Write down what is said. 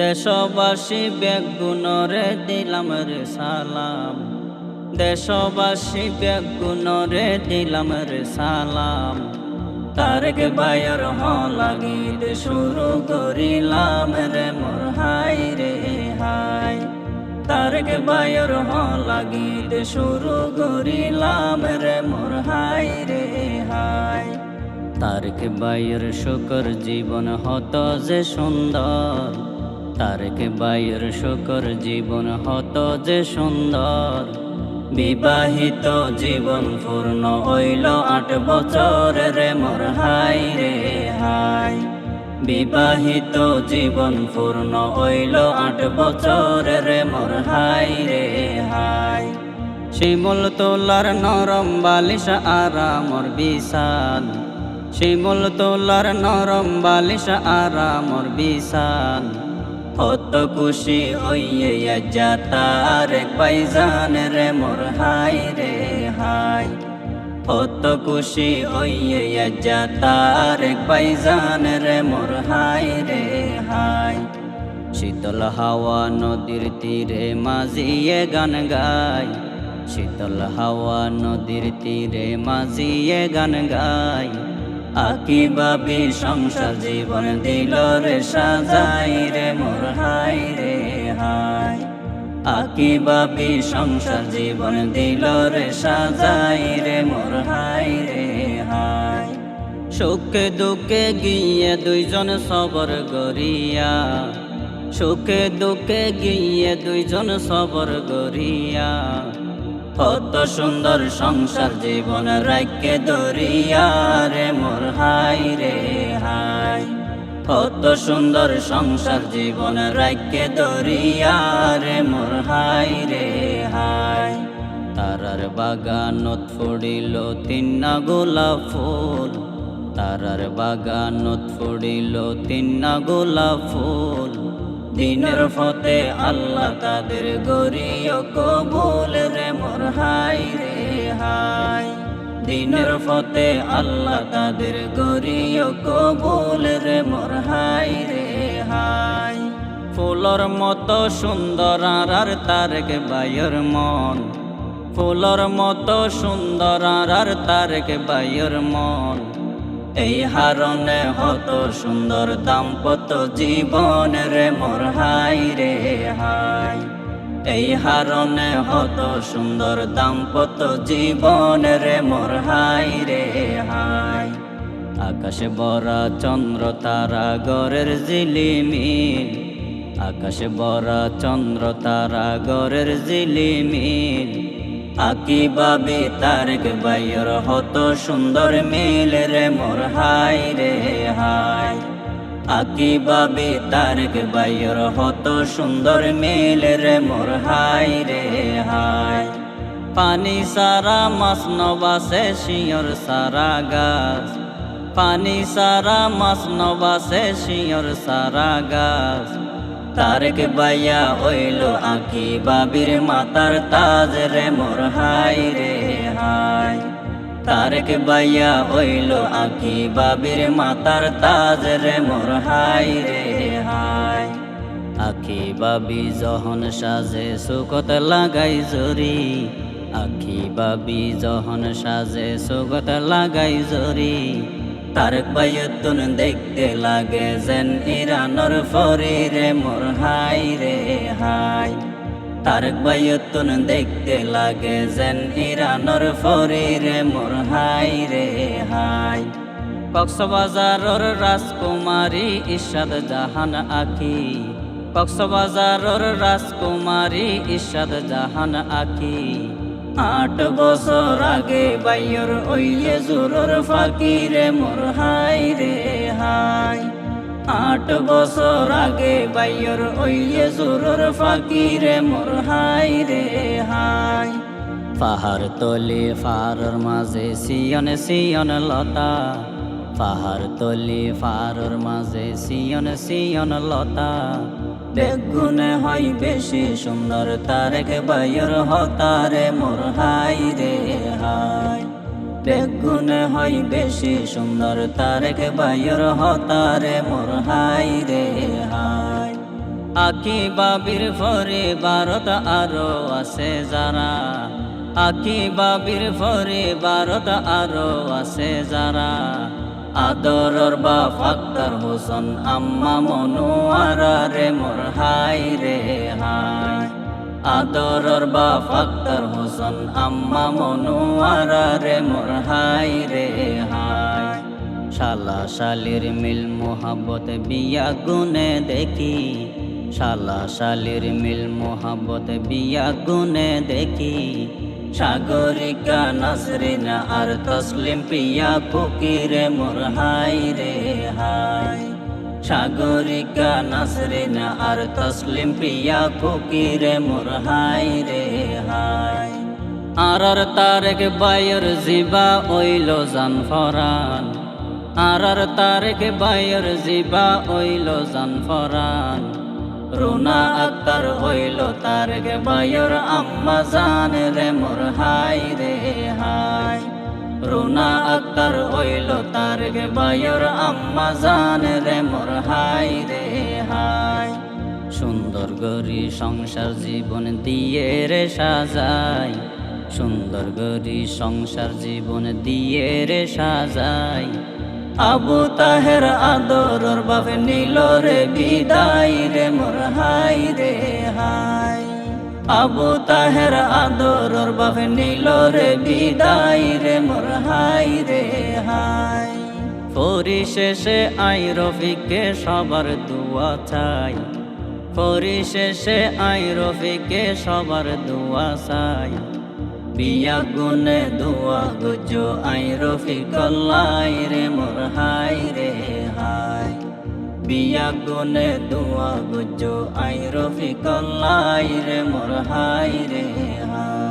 দেশবাসী বেগুনরে দিলাম রে সালাম। দেশবাসী বেগুনরে দিলাম রে সালাম। তারকে বায়র হ লাগিদ শুরু করিলাম রে মোর হাই রে হাই। তারকে বায়র হ লাগিদ শুরু করিলাম রে মোর হাই রে হাই। তারকে বাইয়ের শুকর জীবন হত যে সুন্দর। তারকে বাইয়ের শুকর জীবন হত যে সুন্দর। বিবাহিত জীবন পূর্ণ হইল আট বছর রে মোর হাই রে হাই বিবাহিত জীবন পূর্ণ হইল আট বছর রে মোর হাই রে হাই শিমুল তোলার নরম বালিশ আরামর বিশাল। শিমুল তোলার নরম বালিশ আরামর বিশাল। হত খুশি হইয়ে যা তার পাইজান রে মোর হাই রে হাই? হত খুশি হইয়ে যা তার পাইজান রে মোর হাই রে হাই? শীতল হাওয়া নদীর তীরে মাঝিয়ে গান গায় শীতল হাওয়া নদীর তীরে মাঝিয়ে গান গায় আকি বাবি সংসার জীবন দিল রে, সাজাই রে, মোর হাই রে, হাই। আকি বাবি সংসার জীবন দিল রে, সাজাই রে, মোর হাই রে, হাই। সুখে দুঃখে গিয়ে দুইজন সবর গরিয়া সুখে দুঃখে গিয়ে দুইজন সবর গরিয়া কত সুন্দর সংসার জীবন রাখে দরিয়া রে, মোর হাই রে হাই। কত সুন্দর সংসার জীবন রাখে দরিয়া রে, মোর হাই রে হাই। তারার বাগানত ফুড়িল তিন্না গোলাপ ফুল। তারার বাগানত ফুড়িল তিন্না গোলাপ ফুল। দিনের ফতে আল্লাহ তাদের গরিয় কবুল রে মোর হাই রে হাই দিনের ফতে আল্লাহ তাদের গরিয় কবুল রে মোর হাই রে হাই ফুলর মতো সুন্দর আর তারকে বায়র মন। ফুলর মতো সুন্দর আর তারকে বায়র মন। এই হারণে হত সুন্দর দাম্পত্য জীবন রে মোর হাই রে হাই। এই হারণে হত সুন্দর দাম্পত্য জীবন রে মোর হাই রে হাই। আকাশে বরা চন্দ্র তারা গরের জিলিমিল আকাশে বরা চন্দ্র তারা গরের জিলিমিল আকি বাবে তারক বাইর হত সুন্দর মিল রে, মোর হাই রে, হাই। আকি বাবে তারক বাইর হত সুন্দর মিল রে, মোর হাই রে, হাই। পানি সারা মাছ নবাসে, শিয়র সারা গাছ। পানি সারা মাছ নবাসে, শিয়র সারা গাছ। তারেক বাইয়া হইল আঁকি বাবির মাতার তাজ রে, মোর হাই রে হাই। তারেক বাইয়া হইল আঁকি বাবির মাতার তাজ রে, মোর হাই রে হাই। আখি বাবি যখন সাজে সুকত লাগাই জরি। আখি বাবি যখন সাজে সুকত লাগাই জরি। তারক বাইয়তুন দেখতে লাগে যেন ইরানোর ফরি রে মোর হাই রে হাই। তারক বাইয়তুন দেখতে লাগে যেন ইরানোর ফরি রে মোর হাই রে হাই। কক্সবাজারর রাজকুমারী ইশাদ জাহান আখি। কক্সবাজারর রাজকুমারী ইশাদ জাহান আখি। আট বছর আগে বাইয়র ওইয়ে জোরর ফাকিরে মোর হাই রে হাই। আট বছর আগে বাইয়র ওইয়ে জোরর ফাকিরে মোর হাই রে হাই। পাহাড় তলি ফারর মাঝে সিয়ন সিয়ন লতা। পাহাড় তলি ফারর মাঝে সিয়ন সিয়ন লতা। বেগুনে হয় বেশি সুন্দর তারেক বাইর হতারে মোর হাই রে হাই। বেগুনে হয় বেশি সুন্দর তারেক বাইর হতারে মোর হাই রে হাই। আকি বাবির ফরে ভারত আরও আছে যারা। আকি বাবির ফরে ভারত আরও আছে যারা। আদরর বা ফাক্তার হোসেন, আম্মা মনোয়ারা রে, মোর হাই রে হাই। আদরর বা ফাক্তার হোসেন, আম্মা মনোয়ারা রে, মোর হাই রে হাই। শালা শালির মিল, মোহাব্বত বিয়া গুনে দেখি শালা শালির মিল মোহাব্বত বিয়া গুনে দেখি। সাগরিকা নাসরিনা আর তসলিম পিয়া ফকিরে মোর হাই রে হাই। সাগরিকা নাসরিনা আর তসলিম পিয়া ফকিরে মোর হাই রে হাই। আর আর তারেক বায়র জিবা ওইল জান ফরান। আর আর তারেক বায়র জিবা ওইল জান ফরান। রুনা আক্তার হইল তারেক বায়র আম্মা জান রে মোর হাই রে হাই। রুনা আক্তার হইল তারেক বায়র আম্মা জান রে মোর হাই রে হাই। সুন্দর গরি সংসার জীবন দিয়ে রে সাজাই। সুন্দর গরি সংসার জীবন দিয়ে রে সাজাই। আবু তাহের আদরর বাবে নীল রে বিদায় রে, মোর হাই রে হাই আবু তাহের আদরর বাবে নীল রে বিদায় রে, মোর হাই রে হাই পরিশেষে আই রফিকে সবার দুয়া চাই। পরিশেষে আই রফিকে সবার দুয়া চাই। বিয়া গুনে দুয়া গুজো আই রফিক লাই রে মোর হাই রে হাই। পিয়া গুনে দুয়া গুজো আই রফিক লাই রে মোর হাই রে হাই।